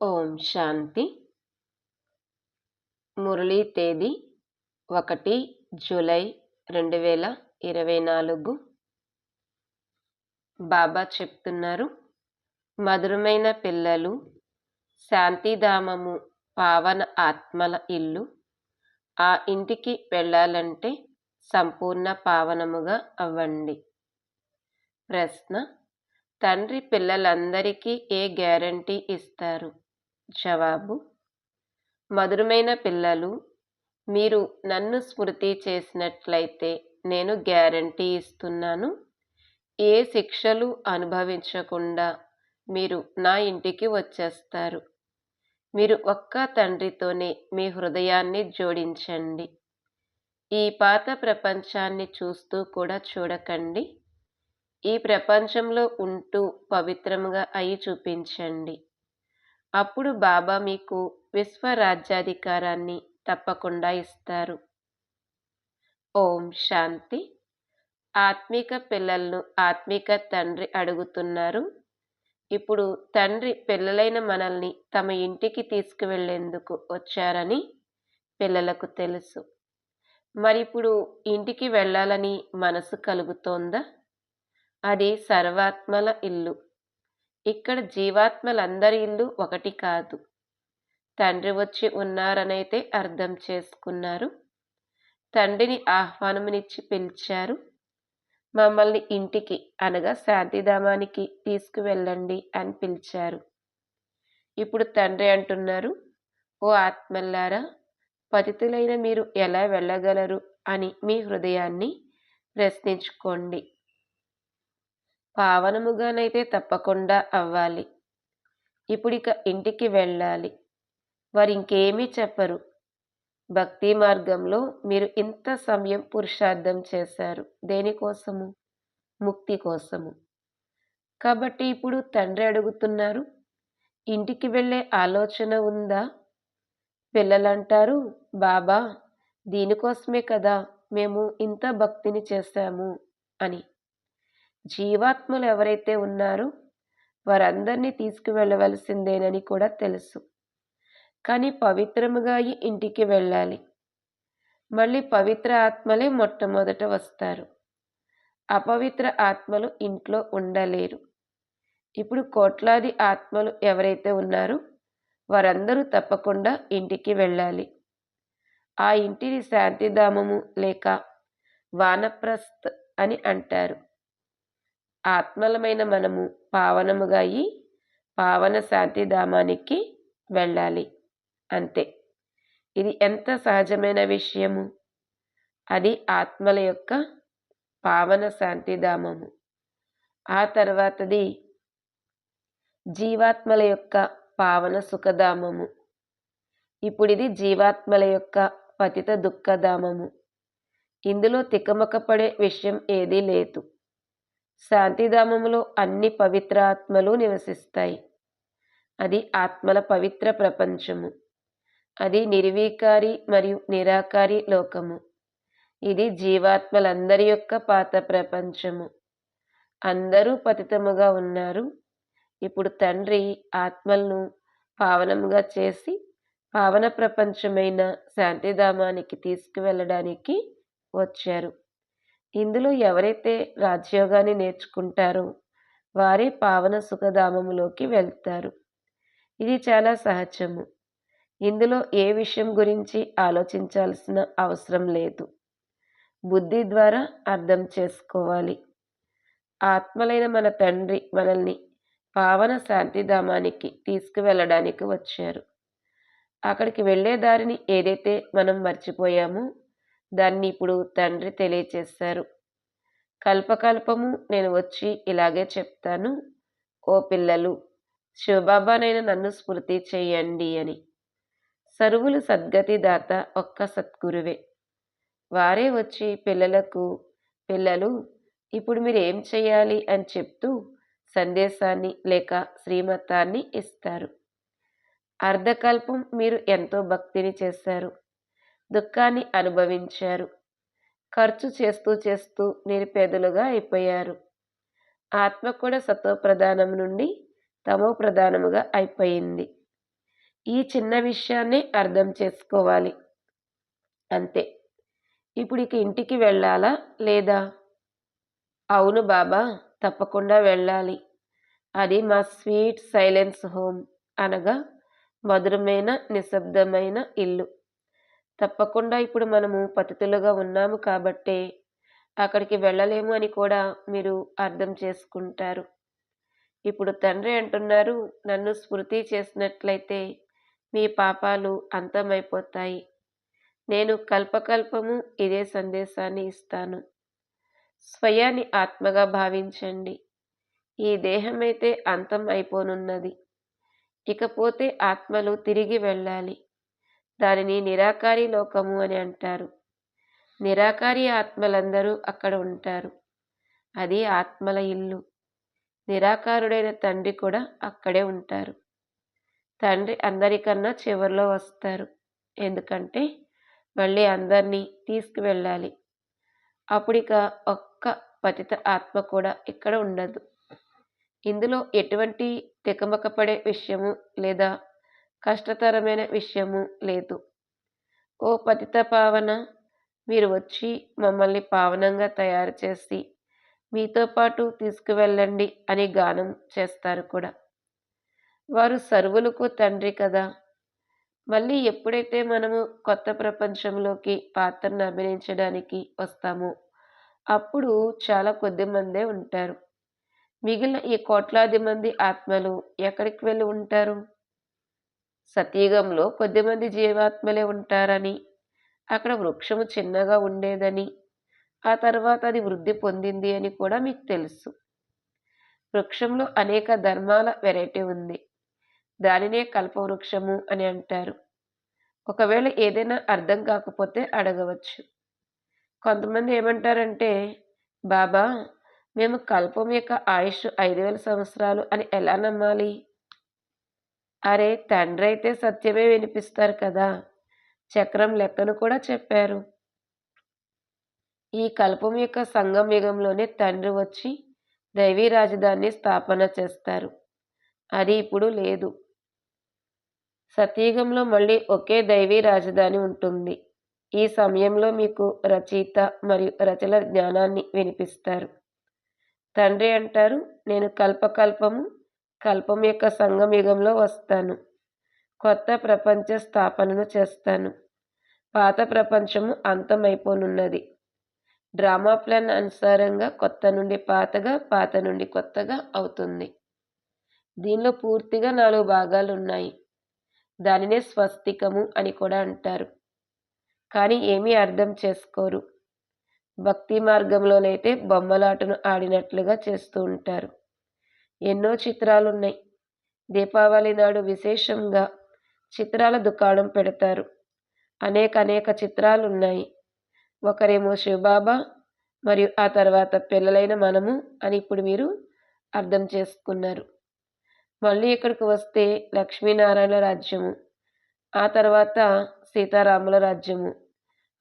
ఓం శాంతి. మురళీ తేదీ ఒకటి జూలై రెండు వేల ఇరవై నాలుగు. బాబా చెప్తున్నారు మధురమైన పిల్లలు శాంతిధామము పావన ఆత్మల ఇల్లు. ఆ ఇంటికి వెళ్ళాలంటే సంపూర్ణ పావనముగా అవ్వండి. ప్రశ్న తండ్రి పిల్లలందరికీ ఏ గ్యారంటీ ఇస్తారు? జవాబు. మధురమైన పిల్లలు మీరు నన్ను స్మృతి చేసినట్లయితే నేను గ్యారంటీ ఇస్తున్నాను. ఏ శిక్షలు అనుభవించకుండా మీరు నా ఇంటికి వచ్చేస్తారు. మీరు ఒక్క తండ్రితోనే మీ హృదయాన్ని జోడించండి. ఈ పాత ప్రపంచాన్ని చూస్తూ కూడా చూడకండి. ఈ ప్రపంచంలో ఉంటూ పవిత్రంగా అయి చూపించండి. అప్పుడు బాబా మీకు విశ్వరాజ్యాధికారాన్ని తప్పకుండా ఇస్తారు. ఓం శాంతి. ఆత్మిక పిల్లలను ఆత్మిక తండ్రి అడుగుతున్నారు. ఇప్పుడు తండ్రి పిల్లలైన మనల్ని తమ ఇంటికి తీసుకువెళ్ళేందుకు వచ్చారని పిల్లలకు తెలుసు. మరి ఇప్పుడు ఇంటికి వెళ్ళాలని మనసు కలుగుతోందా? అది సర్వాత్మల ఇల్లు. ఇక్కడ జీవాత్మలందరి ఇల్లు ఒకటి కాదు. తండ్రి వచ్చి ఉన్నారనైతే అర్థం చేసుకున్నారు. తండ్రిని ఆహ్వానమునిచ్చి పిలిచారు. మమ్మల్ని ఇంటికి అనగా శాంతిధామానికి తీసుకువెళ్ళండి అని పిలిచారు. ఇప్పుడు తండ్రి అంటున్నారు ఓ ఆత్మల్లారా పతితులైన మీరు ఎలా వెళ్ళగలరు? అని మీ హృదయాన్ని ప్రశ్నించుకోండి. పావనముగానైతే తప్పకుండా అవ్వాలి. ఇప్పుడిక ఇంటికి వెళ్ళాలి. వారు ఇంకేమీ చెప్పరు. భక్తి మార్గంలో మీరు ఇంత సమయం పురుషార్థం చేశారు. దేనికోసము ముక్తి కోసము. కాబట్టి ఇప్పుడు తండ్రి అడుగుతున్నారు ఇంటికి వెళ్ళే ఆలోచన ఉందా? పిల్లలంటారు బాబా దీనికోసమే కదా మేము ఇంత భక్తిని చేశాము అని. జీవాత్మలు ఎవరైతే ఉన్నారో వారందరినీ తీసుకువెళ్ళవలసిందేనని కూడా తెలుసు. కానీ పవిత్రముగా ఇంటికి వెళ్ళాలి. మళ్ళీ పవిత్ర ఆత్మలే మొట్టమొదట వస్తారు. అపవిత్ర ఆత్మలు ఇంట్లో ఉండలేరు. ఇప్పుడు కోట్లాది ఆత్మలు ఎవరైతే ఉన్నారో వారందరూ తప్పకుండా ఇంటికి వెళ్ళాలి. ఆ ఇంటిని శాంతిధామము లేక వానప్రస్థ్ అని అంటారు. ఆత్మలమైన మనము పావనముగా అయి పావన శాంతిధామానికి వెళ్ళాలి. అంతే. ఇది ఎంత సహజమైన విషయము? అది ఆత్మల యొక్క పావన శాంతిధామము ఆ తర్వాతది జీవాత్మల యొక్క పావన సుఖధామము ఇప్పుడు ఇది జీవాత్మల యొక్క పతిత దుఃఖధామము ఇందులో తికమక పడే విషయం ఏదీ లేదు. శాంతిధామములో అన్ని పవిత్ర ఆత్మలు నివసిస్తాయి. అది ఆత్మల పవిత్ర ప్రపంచము. అది నిర్వీకారి మరియు నిరాకారి లోకము. ఇది జీవాత్మలందరి యొక్క పాత ప్రపంచము. అందరూ పతితముగా ఉన్నారు. ఇప్పుడు తండ్రి ఆత్మలను పావనముగా చేసి పావన ప్రపంచమైన శాంతిధామానికి తీసుకువెళ్ళడానికి వచ్చారు. ఇందులో ఎవరైతే రాజ్యోగాన్ని నేర్చుకుంటారో వారే పావన సుఖధామములోకి వెళ్తారు. ఇది చాలా సహజము. ఇందులో ఏ విషయం గురించి ఆలోచించాల్సిన అవసరం లేదు. బుద్ధి ద్వారా అర్థం చేసుకోవాలి. ఆత్మలైన మన తండ్రి మనల్ని పావన శాంతిధామానికి తీసుకువెళ్ళడానికి వచ్చారు. అక్కడికి వెళ్ళే దారిని ఏదైతే మనం మర్చిపోయామో దాన్ని ఇప్పుడు తండ్రి తెలియచేశారు కల్పకల్పము నేను వచ్చి ఇలాగే చెప్తాను. ఓ పిల్లలు శివబాబానైనా నన్ను స్మృతి చేయండి అని. సరువులు సద్గతి దాత ఒక్క సద్గురువే. వారే వచ్చి పిల్లలకు పిల్లలు ఇప్పుడు మీరు ఏం చేయాలి అని చెప్తూ సందేశాన్ని లేక శ్రీమతాన్ని ఇస్తారు. అర్ధకల్పం మీరు ఎంతో భక్తిని చేశారు. దుఃఖాన్ని అనుభవించారు. ఖర్చు చేస్తూ చేస్తూ నిరుపేదలుగా అయిపోయారు. ఆత్మ కూడా సతో ప్రధానం నుండి తమో ప్రధానముగా అయిపోయింది. ఈ చిన్న విషయాన్ని అర్థం చేసుకోవాలి. అంతే. ఇప్పుడు ఇక ఇంటికి వెళ్ళాలా లేదా? అవును బాబా తప్పకుండా వెళ్ళాలి. అది మా స్వీట్ సైలెన్స్ హోమ్ అనగా మధురమైన నిశ్శబ్దమైన ఇల్లు. తప్పకుండా ఇప్పుడు మనము పతితులుగా ఉన్నాము కాబట్టే అక్కడికి వెళ్ళలేము అని కూడా మీరు అర్థం చేసుకుంటారు. ఇప్పుడు తండ్రి అంటున్నారు నన్ను స్మృతి చేసినట్లయితే మీ పాపాలు అంతమైపోతాయి. నేను కల్పకల్పము ఇదే సందేశాన్ని ఇస్తాను. స్వయాన్ని ఆత్మగా భావించండి. ఈ దేహమైతే అంతం అయిపోనున్నది. ఇకపోతే ఆత్మలు తిరిగి వెళ్ళాలి. దానిని నిరాకారి లోకము అని అంటారు. నిరాకారి ఆత్మలందరూ అక్కడ ఉంటారు. అది ఆత్మల ఇల్లు. నిరాకారుడైన తండ్రి కూడా అక్కడే ఉంటారు. తండ్రి అందరికన్నా చివరిలో వస్తారు. ఎందుకంటే మళ్ళీ అందరినీ తీసుకువెళ్ళాలి. అప్పుడిక ఒక్క పతిత ఆత్మ కూడా ఇక్కడ ఉండదు. ఇందులో ఎటువంటి తికమకపడే విషయము లేదా కష్టతరమైన విషయము లేదు. ఓ పతిత పావన మీరు వచ్చి మమ్మల్ని పావనంగా తయారు చేసి మీతో పాటు తీసుకువెళ్ళండి అని గానం చేస్తారు కూడా. వారు సర్వులకు తండ్రి కదా. మళ్ళీ ఎప్పుడైతే మనము కొత్త ప్రపంచంలోకి పాత్రను అభినయించడానికి వస్తామో అప్పుడు చాలా కొద్ది మందే ఉంటారు. మిగిలిన ఈ కోట్లాది మంది ఆత్మలు ఎక్కడికి వెళ్ళి ఉంటారు? సతీగంలో కొద్దిమంది జీవాత్మలే ఉంటారని అక్కడ వృక్షము చిన్నగా ఉండేదని ఆ తర్వాత అది వృద్ధి పొందింది అని కూడా మీకు తెలుసు. వృక్షంలో అనేక ధర్మాల వెరైటీ ఉంది. దానినే కల్పవృక్షము అని అంటారు. ఒకవేళ ఏదైనా అర్థం కాకపోతే అడగవచ్చు. కొంతమంది ఏమంటారంటే బాబా మేము కల్పం యొక్క ఆయుష్ ఐదు వేల సంవత్సరాలు అని ఎలా నమ్మాలి? అరే తండ్రి అయితే సత్యమే వినిపిస్తారు కదా! చక్రం లెక్కను కూడా చెప్పారు. ఈ కల్పం యొక్క సంగం యుగంలోనే తండ్రి వచ్చి దైవీ రాజధాని స్థాపన చేస్తారు. అది ఇప్పుడు లేదు. సతీయుగంలో మళ్ళీ ఒకే దైవీ రాజధాని ఉంటుంది. ఈ సమయంలో మీకు రచయిత మరియు రచన జ్ఞానాన్ని వినిపిస్తారు. తండ్రి అంటారు నేను కల్పకల్పము కల్పం యొక్క సంగం యుగంలో వస్తాను. కొత్త ప్రపంచ స్థాపనను చేస్తాను. పాత ప్రపంచము అంతమైపోనున్నది. డ్రామా ప్లాన్ అనుసారంగా కొత్త నుండి పాతగా పాత నుండి కొత్తగా అవుతుంది. దీనిలో పూర్తిగా నాలుగు భాగాలు ఉన్నాయి దానినే స్వస్తికము అని కూడా అంటారు. కానీ ఏమీ అర్థం చేసుకోరు. భక్తి మార్గంలోనైతే బొమ్మలాటను ఆడినట్లుగా చేస్తూ ఉంటారు. ఎన్నో చిత్రాలున్నాయి. దీపావళి నాడు విశేషంగా చిత్రాల దుకాణం పెడతారు. అనేక అనేక చిత్రాలు ఉన్నాయి ఒకరేమో శివబాబా మరియు ఆ తర్వాత పిల్లలైన మనము అని ఇప్పుడు మీరు అర్థం చేసుకున్నారు. మళ్ళీ ఇక్కడికి వస్తే లక్ష్మీనారాయణ రాజ్యము ఆ తర్వాత సీతారాముల రాజ్యము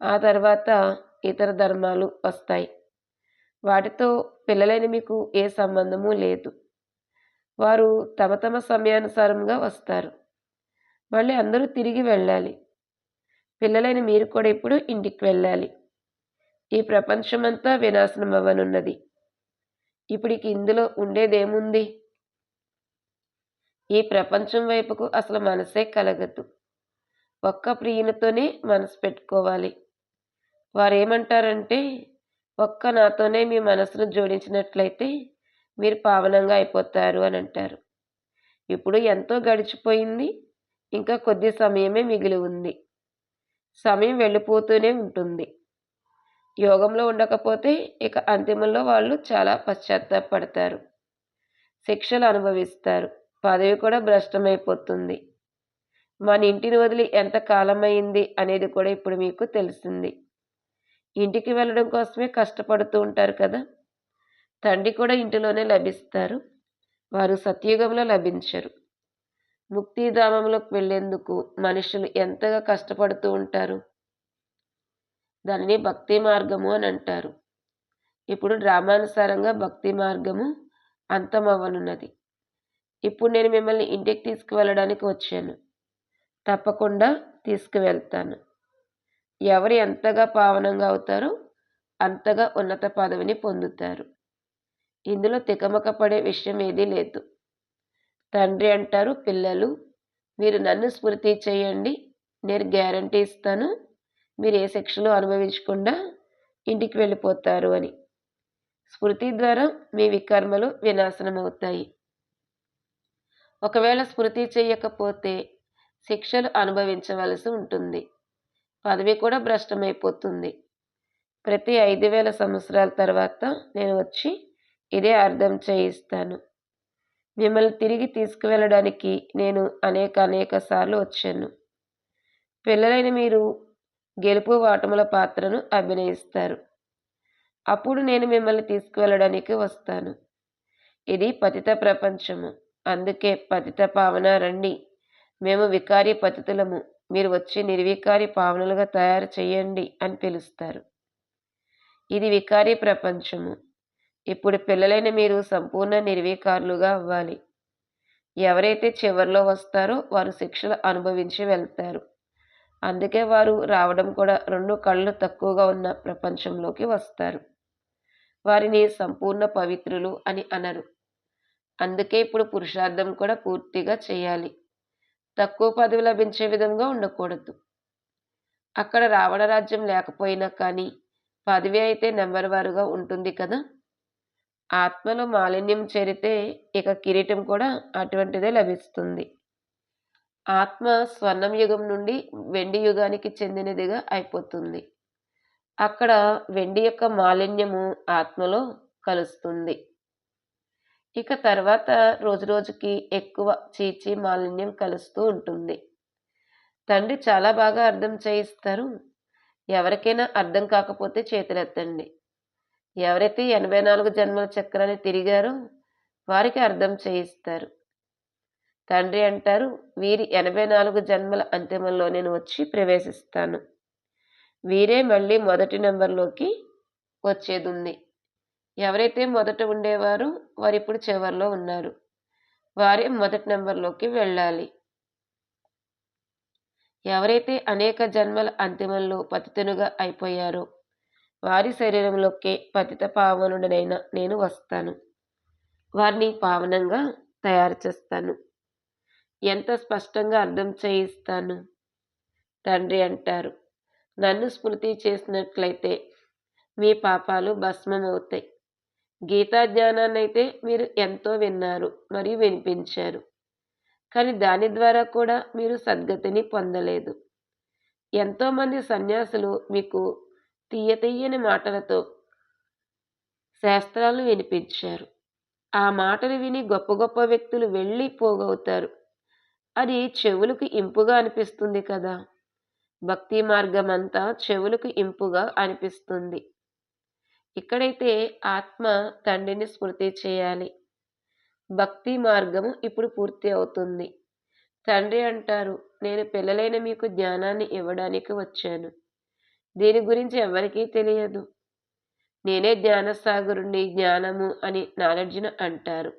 ఆ తర్వాత ఇతర ధర్మాలు వస్తాయి. వాటితో పిల్లలైన మీకు ఏ సంబంధము లేదు. వారు తమ తమ సమయానుసారంగా వస్తారు. మళ్ళీ అందరూ తిరిగి వెళ్ళాలి. పిల్లలైన మీరు కూడా ఇప్పుడు ఇంటికి వెళ్ళాలి. ఈ ప్రపంచమంతా వినాశనం అవ్వనున్నది. ఇప్పటికి ఇందులో ఉండేదేముంది? ఈ ప్రపంచం వైపుకు అసలు మనసే కలగదు. ఒక్క ప్రియునితోనే మనసు పెట్టుకోవాలి. వారు ఏమంటారంటే ఒక్క నాతోనే మీ మనసును జోడించినట్లయితే మీరు పావనంగా అయిపోతారు అని అంటారు. ఇప్పుడు ఎంతో గడిచిపోయింది. ఇంకా కొద్ది సమయమే మిగిలి ఉంది. సమయం వెళ్ళిపోతూనే ఉంటుంది. యోగంలో ఉండకపోతే ఇక అంతిమంలో వాళ్ళు చాలా పశ్చాత్తాపడతారు. శిక్షలు అనుభవిస్తారు. పదవి కూడా భ్రష్టమైపోతుంది. మన ఇంటిని వదిలి ఎంత కాలమైంది అనేది కూడా ఇప్పుడు మీకు తెలిసింది. ఇంటికి వెళ్ళడం కోసమే కష్టపడుతూ ఉంటారు కదా. తండ్రి కూడా ఇంటిలోనే లభిస్తారు. వారు సత్యుగంలో లభించరు. ముక్తిధామంలోకి వెళ్ళేందుకు మనుషులు ఎంతగా కష్టపడుతూ ఉంటారు? దానిని భక్తి మార్గము అని అంటారు. ఇప్పుడు డ్రామానుసారంగా భక్తి మార్గము అంతమవ్వనున్నది. ఇప్పుడు నేను మిమ్మల్ని ఇంటికి తీసుకువెళ్ళడానికి వచ్చాను. తప్పకుండా తీసుకువెళ్తాను. ఎవరు ఎంతగా పావనంగా అవుతారో అంతగా ఉన్నత పదవిని పొందుతారు. ఇందులో తికమక పడే విషయం ఏదీ లేదు. తండ్రి అంటారు పిల్లలు మీరు నన్ను స్మృతి చేయండి నేను గ్యారంటీ ఇస్తాను మీరు ఏ శిక్షలు అనుభవించకుండా ఇంటికి వెళ్ళిపోతారు అని. స్మృతి ద్వారా మీ వికర్మలు వినాశనం అవుతాయి ఒకవేళ స్మృతి చేయకపోతే శిక్షలు అనుభవించవలసి ఉంటుంది. పదవి కూడా భ్రష్టమైపోతుంది. ప్రతి ఐదు వేల సంవత్సరాల తర్వాత నేను వచ్చి ఇదే అర్థం చేయిస్తాను. మిమ్మల్ని తిరిగి తీసుకువెళ్ళడానికి నేను అనేక అనేక సార్లు వచ్చాను. పిల్లలైన మీరు గెలుపు వాటముల పాత్రను అభినయిస్తారు. అప్పుడు నేను మిమ్మల్ని తీసుకువెళ్ళడానికి వస్తాను. ఇది పతిత ప్రపంచము. అందుకే పతిత పావన రండి. మేము వికారి పతితులము. మీరు వచ్చి నిర్వికారి పావనలుగా తయారు చేయండి అని పిలుస్తారు. ఇది వికారి ప్రపంచము. ఇప్పుడు పిల్లలైన మీరు సంపూర్ణ నిర్వీకారులుగా అవ్వాలి. ఎవరైతే చివరిలో వస్తారో వారు శిక్షలు అనుభవించి వెళ్తారు. అందుకే వారు రావడం కూడా రెండు కళ్ళు తక్కువగా ఉన్న ప్రపంచంలోకి వస్తారు. వారిని సంపూర్ణ పవిత్రులు అని అనరు. అందుకే ఇప్పుడు పురుషార్థం కూడా పూర్తిగా చేయాలి. తక్కువ పదవి లభించే విధంగా ఉండకూడదు. అక్కడ రావణ రాజ్యం లేకపోయినా కానీ పదవి అయితే నెంబర్ వారుగా ఉంటుంది కదా? ఆత్మలో మాలిన్యం చేరితే ఇక కిరీటం కూడా అటువంటిదే లభిస్తుంది. ఆత్మ స్వర్ణం యుగం నుండి వెండి యుగానికి చెందినదిగా అయిపోతుంది. అక్కడ వెండి యొక్క మాలిన్యము ఆత్మలో కలుస్తుంది. ఇక తర్వాత రోజు రోజుకి ఎక్కువ చీచి మాలిన్యం కలుస్తూ ఉంటుంది. తండ్రి చాలా బాగా అర్థం చేయిస్తారు. ఎవరికైనా అర్థం కాకపోతే చేతులెత్తండి. ఎవరైతే ఎనభై నాలుగు జన్మల చక్రాన్ని తిరిగారో వారికి అర్థం చేయిస్తారు. తండ్రి అంటారు వీరి ఎనభై నాలుగు జన్మల అంతిమంలో నేను వచ్చి ప్రవేశిస్తాను. వీరే మళ్ళీ మొదటి నెంబర్లోకి వచ్చేది ఉంది ఎవరైతే మొదట ఉండేవారో వారు ఇప్పుడు చివరిలో ఉన్నారు. వారే మొదటి నెంబర్లోకి వెళ్ళాలి. ఎవరైతే అనేక జన్మల అంతిమంలో పతితునుగా అయిపోయారో వారి శరీరంలోకే పతిత పావనుడనైన నేను వస్తాను. వారిని పావనంగా తయారు చేస్తాను. ఎంత స్పష్టంగా అర్థం చేయిస్తాను? తండ్రి అంటారు. నన్ను స్మృతి చేసినట్లయితే మీ పాపాలు భస్మమవుతాయి. గీతా జ్ఞానాన్ని అయితే మీరు ఎంతో విన్నారు మరియు వినిపించారు. కానీ దాని ద్వారా కూడా మీరు సద్గతిని పొందలేదు. ఎంతోమంది సన్యాసులు మీకు తీయ మాటలతో శాస్త్రాలు వినిపించారు. ఆ మాటలు విని గొప్ప గొప్ప వ్యక్తులు వెళ్ళి పోగవుతారు. అది చెవులకు ఇంపుగా అనిపిస్తుంది కదా! భక్తి మార్గం అంతా చెవులకు ఇంపుగా అనిపిస్తుంది. ఇక్కడైతే ఆత్మ తండ్రిని స్మృతి చేయాలి. భక్తి మార్గము ఇప్పుడు పూర్తి అవుతుంది. తండ్రి అంటారు నేను పిల్లలైన మీకు జ్ఞానాన్ని ఇవ్వడానికి వచ్చాను. దీని గురించి ఎవరికీ తెలియదు. నేనే జ్ఞానసాగరుణ్ణి జ్ఞానము అని నాలెడ్జ్ను అంటారు.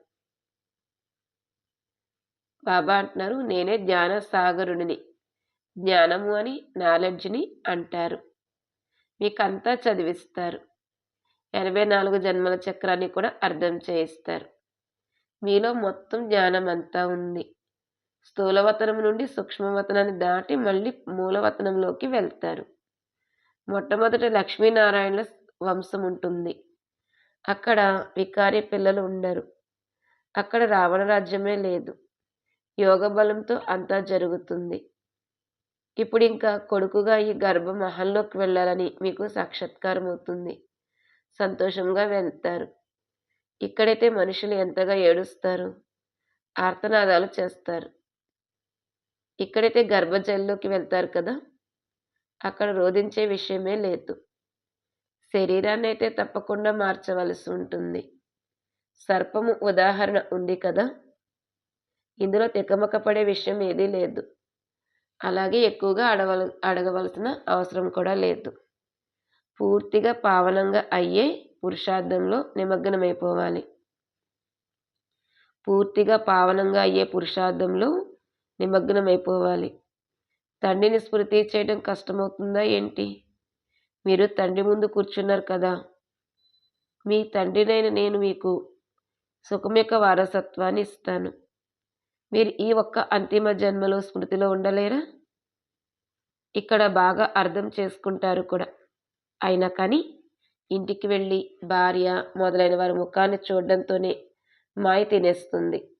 బాబా అంటున్నారు నేనే జ్ఞానసాగరుడిని జ్ఞానము అని నాలెడ్జ్ని అంటారు. మీకంతా చదివిస్తారు. ఎనభై నాలుగు జన్మల చక్రాన్ని కూడా అర్థం చేయిస్తారు. మీలో మొత్తం జ్ఞానం అంతా ఉంది. స్థూలవతనం నుండి సూక్ష్మవతనాన్ని దాటి మళ్ళీ మూలవతనంలోకి వెళ్తారు. మొట్టమొదట లక్ష్మీనారాయణ వంశం ఉంటుంది. అక్కడ వికారి పిల్లలు ఉండరు. అక్కడ రావణ రాజ్యమే లేదు. యోగ బలంతో అంతా జరుగుతుంది. ఇప్పుడు ఇంకా కొడుకుగా ఈ గర్భ మహల్లోకి వెళ్ళాలని మీకు సాక్షాత్కారం అవుతుంది. సంతోషంగా వెళ్తారు. ఇక్కడైతే మనుషులు ఎంతగా ఏడుస్తారు? ఆర్తనాదాలు చేస్తారు. ఇక్కడైతే గర్భజల్లోకి వెళ్తారు కదా? అక్కడ రోధించే విషయమే లేదు. శరీరాన్ని అయితే తప్పకుండా మార్చవలసి ఉంటుంది. సర్పము ఉదాహరణ ఉంది కదా? ఇందులో తికమక పడే విషయం ఏదీ లేదు. అలాగే ఎక్కువగా అడవల అడగవలసిన అవసరం కూడా లేదు. పూర్తిగా పావనంగా అయ్యే పురుషార్థంలో నిమగ్నమైపోవాలి. పూర్తిగా పావనంగా అయ్యే పురుషార్థంలో నిమగ్నమైపోవాలి. తండ్రిని స్మృతి చేయడం కష్టమవుతుందా ఏంటి? మీరు తండ్రి ముందు కూర్చున్నారు కదా. మీ తండ్రినైన నేను మీకు సుఖం యొక్క వారసత్వాన్ని ఇస్తాను. మీరు ఈ ఒక్క అంతిమ జన్మలో స్మృతిలో ఉండలేరా? ఇక్కడ బాగా అర్థం చేసుకుంటారు కూడా. అయినా కానీ ఇంటికి వెళ్ళి భార్య మొదలైన వారి ముఖాన్ని చూడడంతోనే మాయ తినేస్తుంది.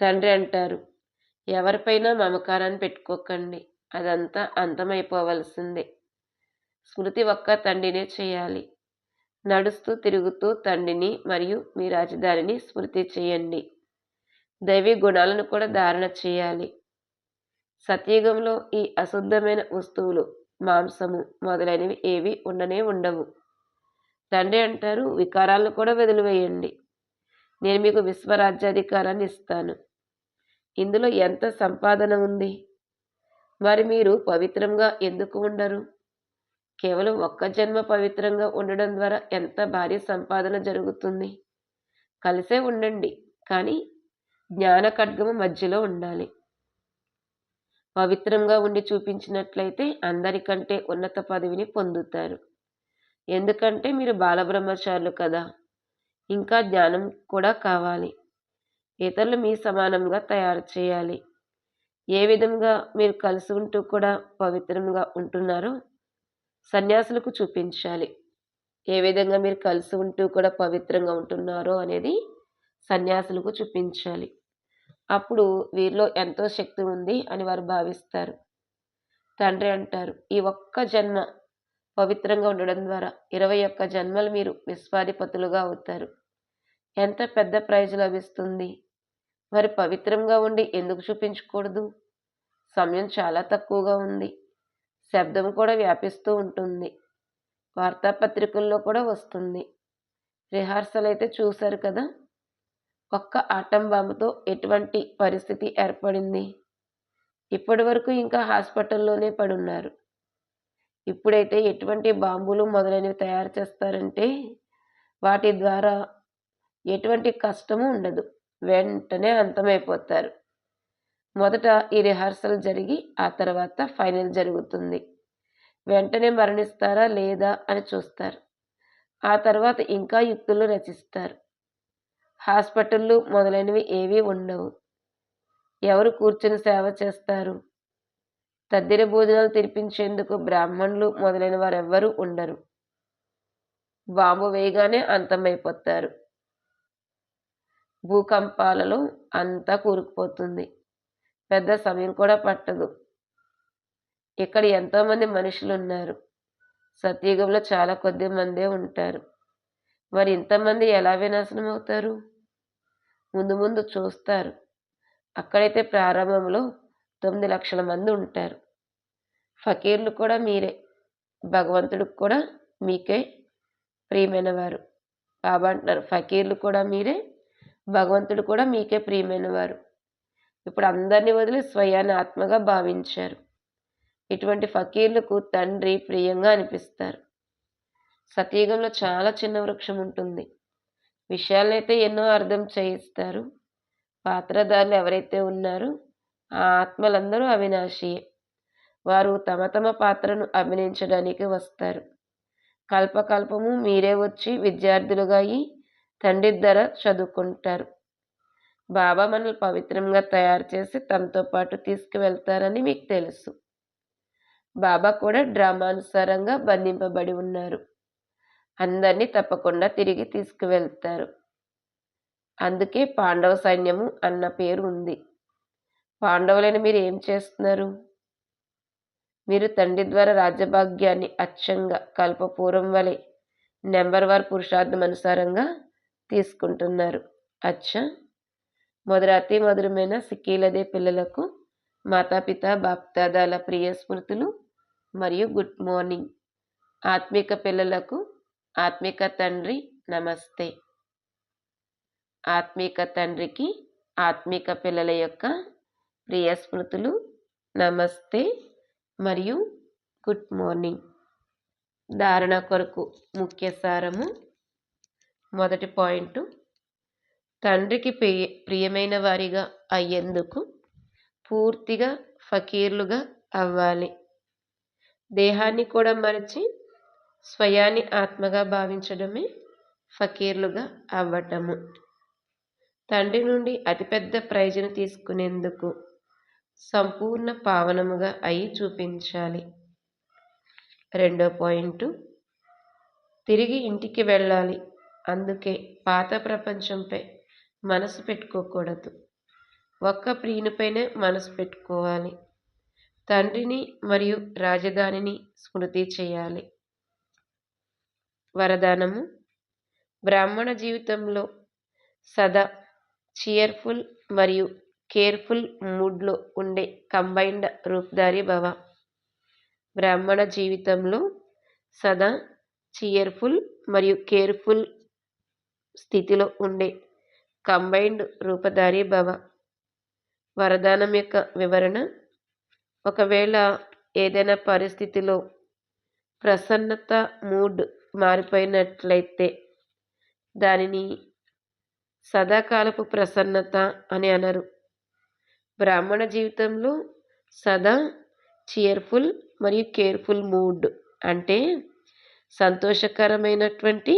తండ్రి అంటారు ఎవరిపైనా మమకారాన్ని పెట్టుకోకండి. అదంతా అంతమైపోవలసిందే. స్మృతి ఒక్క తండ్రినే చేయాలి. నడుస్తూ తిరుగుతూ తండ్రిని మరియు మీ రాజధానిని స్మృతి చేయండి. దైవీ గుణాలను కూడా ధారణ చేయాలి. సత్యుగంలో ఈ అశుద్ధమైన వస్తువులు మాంసము మొదలైనవి ఏవి ఉండనే ఉండవు. తండ్రి అంటారు వికారాలను కూడా వదిలివేయండి. నేను మీకు విశ్వరాజ్యాధికారాన్ని ఇస్తాను. ఇందులో ఎంత సంపాదన ఉంది? మరి మీరు పవిత్రంగా ఎందుకు ఉండరు? కేవలం ఒక్క జన్మ పవిత్రంగా ఉండడం ద్వారా ఎంత భారీ సంపాదన జరుగుతుంది? కలిసే ఉండండి కానీ జ్ఞాన ఖడ్గము మధ్యలో ఉండాలి. పవిత్రంగా ఉండి చూపించినట్లయితే అందరికంటే ఉన్నత పదవిని పొందుతారు. ఎందుకంటే మీరు బాలబ్రహ్మచారులు కదా ఇంకా జ్ఞానం కూడా కావాలి. ఇతరులు మీ సమానంగా తయారు చేయాలి. ఏ విధంగా మీరు కలిసి ఉంటూ కూడా పవిత్రంగా ఉంటున్నారో సన్యాసులకు చూపించాలి. ఏ విధంగా మీరు కలిసి ఉంటూ కూడా పవిత్రంగా ఉంటున్నారో అనేది సన్యాసులకు చూపించాలి. అప్పుడు వీరిలో ఎంతో శక్తి ఉంది అని వారు భావిస్తారు. తండ్రి అంటారు ఈ ఒక్క జన్మ పవిత్రంగా ఉండడం ద్వారా ఇరవై ఒక్క జన్మలు మీరు విశ్వాధిపతులుగా అవుతారు. ఎంత పెద్ద ప్రైజ్ లభిస్తుంది? మరి పవిత్రంగా ఉండి ఎందుకు చూపించకూడదు? సమయం చాలా తక్కువగా ఉంది. శబ్దం కూడా వ్యాపిస్తూ ఉంటుంది. వార్తాపత్రికల్లో కూడా వస్తుంది. రిహార్సల్ అయితే చూశారు కదా? ఒక్క ఆటం బాంబుతో ఎటువంటి పరిస్థితి ఏర్పడింది? ఇప్పటి వరకు ఇంకా హాస్పిటల్లోనే పడున్నారు. ఇప్పుడైతే ఎటువంటి బాంబులు మొదలైనవి తయారు చేస్తారంటే వాటి ద్వారా ఎటువంటి కష్టము ఉండదు. వెంటనే అంతమైపోతారు మొదట ఈ రిహార్సల్ జరిగి ఆ తర్వాత ఫైనల్ జరుగుతుంది. వెంటనే మరణిస్తారా లేదా అని చూస్తారు. ఆ తర్వాత ఇంకా యుక్తులు రచిస్తారు. హాస్పిటళ్ళు మొదలైనవి ఏవీ ఉండవు. ఎవరు కూర్చుని సేవ చేస్తారు? తద్దిర భోజనాలు తెరిపించేందుకు బ్రాహ్మణులు మొదలైన వారెవ్వరూ ఉండరు. బాంబు వేయగానే అంతమైపోతారు. భూకంపాలలో అంతా కూరుకుపోతుంది. పెద్ద సమయం కూడా పట్టదు. ఇక్కడ ఎంతోమంది మనుషులు ఉన్నారు సత్యయుగంలో చాలా కొద్ది మందే ఉంటారు. మరి ఇంతమంది ఎలా వినాశనం అవుతారు ముందు ముందు చూస్తారు. అక్కడైతే ప్రారంభంలో తొమ్మిది లక్షల మంది ఉంటారు. ఫకీర్లు కూడా మీరే. భగవంతుడికి కూడా మీకే ప్రియమైన వారు బాబా అంటున్నారు ఫకీర్లు కూడా మీరే భగవంతుడు కూడా మీకే ప్రియమైన వారు ఇప్పుడు అందరినీ వదిలి స్వయాన్ని ఆత్మగా భావించారు. ఇటువంటి ఫకీర్లకు తండ్రి ప్రియంగా అనిపిస్తారు. సతీయుగంలో చాలా చిన్న వృక్షం ఉంటుంది. విషయాలైతే ఎన్నో అర్థం చేయిస్తారు. పాత్రధారులు ఎవరైతే ఉన్నారో ఆ ఆత్మలందరూ అవినాశియే. వారు తమ తమ పాత్రను అభినయించడానికి వస్తారు. కల్పకల్పము మీరే వచ్చి విద్యార్థులుగా అయి తండ్రి ధర చదువుకుంటారు. బాబా మనల్ని పవిత్రంగా తయారు చేసి తనతో పాటు తీసుకువెళ్తారని మీకు తెలుసు. బాబా కూడా డ్రామానుసారంగా బంధింపబడి ఉన్నారు. అందరినీ తప్పకుండా తిరిగి తీసుకువెళ్తారు. అందుకే పాండవ సైన్యము అన్న పేరు ఉంది. పాండవులైన మీరు ఏం చేస్తున్నారు? మీరు తండ్రి ద్వారా రాజ్యభాగ్యాన్ని అచ్చంగా కల్పపూర్వం వలె నెంబర్ వార్ పురుషార్థం అనుసారంగా తీసుకుంటున్నారు. అచ్చా! మొదటి అతి మధురమైన సిక్కీలదే పిల్లలకు మాతాపిత బాప్దాదాల ప్రియ స్మృతులు మరియు గుడ్ మార్నింగ్. ఆత్మిక పిల్లలకు ఆత్మిక తండ్రి నమస్తే. ఆత్మిక తండ్రికి ఆత్మిక పిల్లల యొక్క ప్రియ స్మృతులు నమస్తే మరియు గుడ్ మార్నింగ్. ధారణ కొరకు ముఖ్య సారము మొదటి పాయింట్. తండ్రికి ప్రియ ప్రియమైన వారిగా అయ్యేందుకు పూర్తిగా ఫకీర్లుగా అవ్వాలి. దేహాన్ని కూడా మరచి స్వయాన్ని ఆత్మగా భావించడమే ఫకీర్లుగా అవ్వటము. తండ్రి నుండి అతిపెద్ద ప్రైజ్ను తీసుకునేందుకు సంపూర్ణ పావనముగా అయి చూపించాలి. రెండో పాయింట్. తిరిగి ఇంటికి వెళ్ళాలి. అందుకే పాత ప్రపంచంపై మనసు పెట్టుకోకూడదు. ఒక్క ప్రియునిపైనే మనసు పెట్టుకోవాలి. తండ్రిని మరియు రాజధానిని స్మృతి చేయాలి. వరదానము బ్రాహ్మణ జీవితంలో సదా చియర్ఫుల్ మరియు కేర్ఫుల్ మూడ్లో ఉండే కంబైన్డ్ రూపుదారి భవ. బ్రాహ్మణ జీవితంలో సదా చియర్ఫుల్ మరియు కేర్ఫుల్ స్థితిలో ఉండే. కంబైన్డ్ రూపధారి భవ. వరదానం యొక్క వివరణ. ఒకవేళ ఏదైనా పరిస్థితిలో ప్రసన్నత మూడ్ మారిపోయినట్లయితే దానిని సదాకాలపు ప్రసన్నత అని అనరు. బ్రాహ్మణ జీవితంలో సదా చియర్ఫుల్ మరియు కేర్ఫుల్ మూడ్ అంటే సంతోషకరమైనటువంటి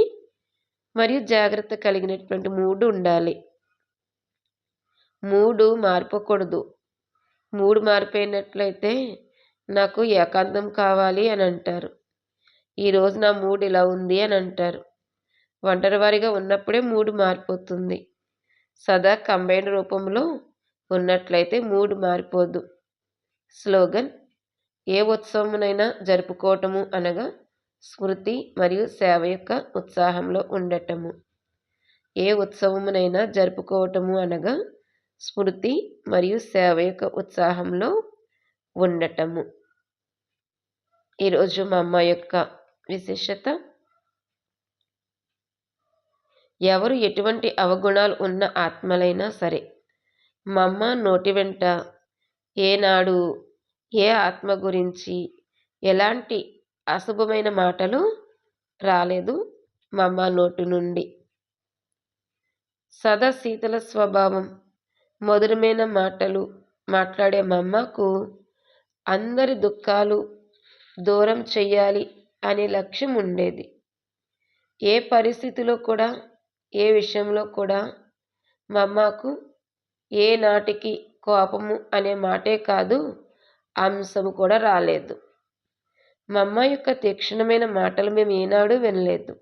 మరియు జాగ్రత్త కలిగినటువంటి మూడు ఉండాలి. మూడు మారిపోకూడదు. మూడు మారిపోయినట్లయితే నాకు ఏకాంతం కావాలి అని అంటారు. ఈరోజు నా మూడు ఇలా ఉంది అని అంటారు. ఒంటరివారిగా ఉన్నప్పుడే మూడు మారిపోతుంది. సదా కంబైన్ రూపంలో ఉన్నట్లయితే మూడు మారిపోదు. స్లోగన్ ఏ ఉత్సవమునైనా జరుపుకోవటము అనగా స్మృతి మరియు సేవ యొక్క ఉత్సాహంలో ఉండటము. ఏ ఉత్సవమునైనా జరుపుకోవటము అనగా స్మృతి మరియు సేవ యొక్క ఉత్సాహంలో ఉండటము. ఈరోజు మా అమ్మ యొక్క విశేషత ఎవరు ఎటువంటి అవగుణాలు ఉన్న ఆత్మలైనా సరే మా అమ్మ నోటి వెంట ఏనాడు ఏ ఆత్మ గురించి ఎలాంటి అశుభమైన మాటలు రాలేదు మా అమ్మ నోటి నుండి. సదా శీతల స్వభావం. మధురమైన మాటలు మాట్లాడే మా అమ్మకు అందరి దుఃఖాలు దూరం చెయ్యాలి అనే లక్ష్యం ఉండేది. ఏ పరిస్థితిలో కూడా ఏ విషయంలో కూడా మా అమ్మకు ఏ నాటికి కోపము అనే మాటే కాదు అంశము కూడా రాలేదు. మా అమ్మ యొక్క తీక్షణమైన మాటలు మేము ఏనాడూ వినలేదు.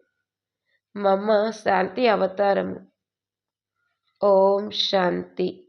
మా అమ్మ శాంతి అవతారము. ఓం శాంతి.